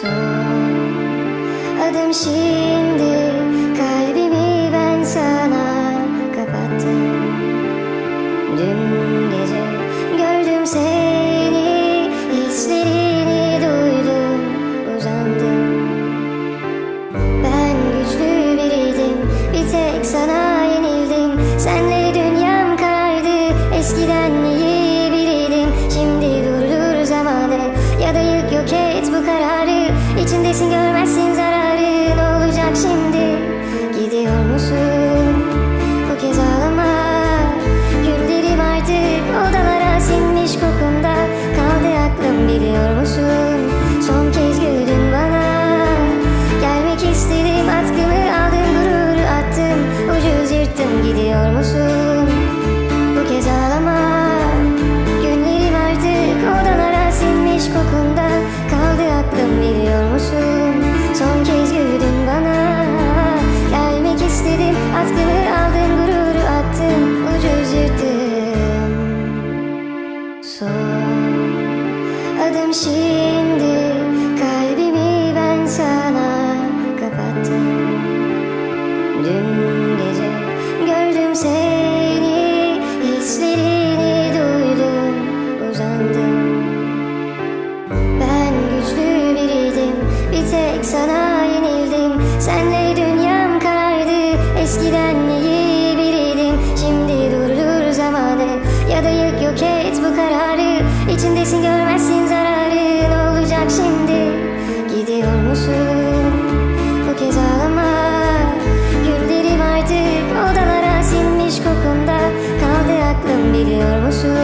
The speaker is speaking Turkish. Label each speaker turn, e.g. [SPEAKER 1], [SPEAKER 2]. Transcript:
[SPEAKER 1] Son adım şimdi kalbimi ben sana kapattım. Dün gece gördüm seni hislerini duydum uzandım. Ben güçlü biriydim bir tek sana yenildim. Senle dünyam karardı eskiden iyi biriydim. Şimdi durdur zamanı ya da yık yok et bu kararı İçindesin görmezsin zararı ne olacak şimdi tek sana yenildim. Senle dünyam karardı eskiden iyi biriydim. Şimdi durdur zamanı. Ya da yık yok et bu kararı. İçindesin görmezsin zararı. Ne olacak şimdi? Gidiyor musun? Bu kez ağlama. Günlerim artık odalara sinmiş kokunda. Kaldı aklım biliyor musun